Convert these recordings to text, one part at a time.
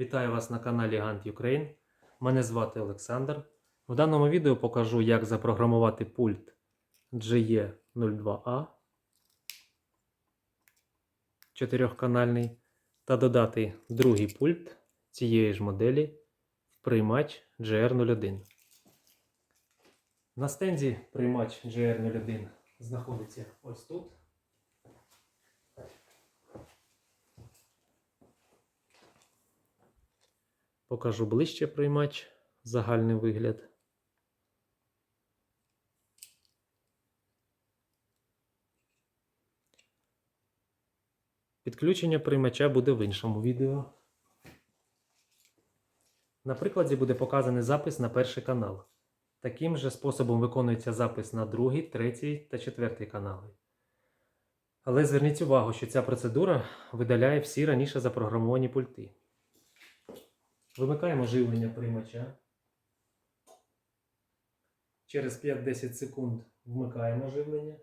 Вітаю вас на каналі Gantt Ukraine. Мене звати Олександр. В даному відео покажу, як запрограмувати пульт GE02A 4-канальний та додати другий пульт цієї ж моделі в приймач GR01. На стенді приймач GR01 знаходиться ось тут. Покажу ближче приймач, загальний вигляд. Підключення приймача буде в іншому відео. На прикладі буде показаний запис на перший канал. Таким же способом виконується запис на другий, третій та четвертий канали. Але зверніть увагу, що ця процедура видаляє всі раніше запрограмовані пульти. Вимикаємо живлення приймача. Через 5-10 секунд вмикаємо живлення.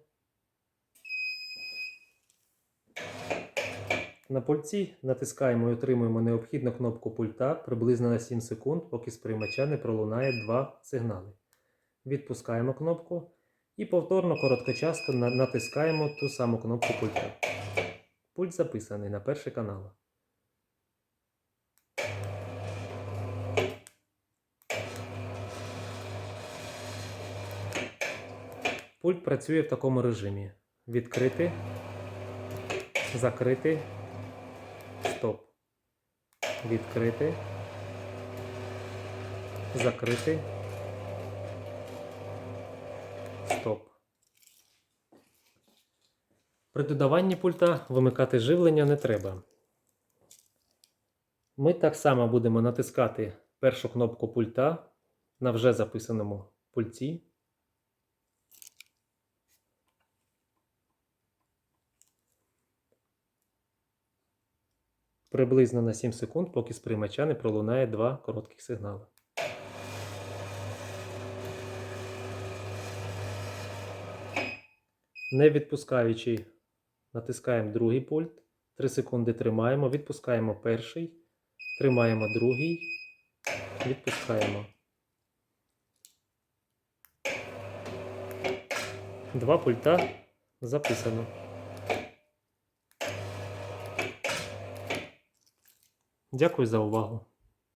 На пульті натискаємо і отримуємо необхідну кнопку пульта приблизно на 7 секунд, поки з приймача не пролунає два сигнали. Відпускаємо кнопку і повторно короткочасно натискаємо ту саму кнопку пульта. Пульт записаний на перший канал. Пульт працює в такому режимі: відкрити, закрити, стоп. Відкрити, закрити, стоп. При додаванні пульта вимикати живлення не треба. Ми так само будемо натискати першу кнопку пульта на вже записаному пульті. Приблизно на 7 секунд, поки з приймача не пролунає два коротких сигнали. Не відпускаючи, натискаємо другий пульт. 3 секунди тримаємо, відпускаємо перший, тримаємо другий, відпускаємо. Два пульта записано. Дякую за увагу.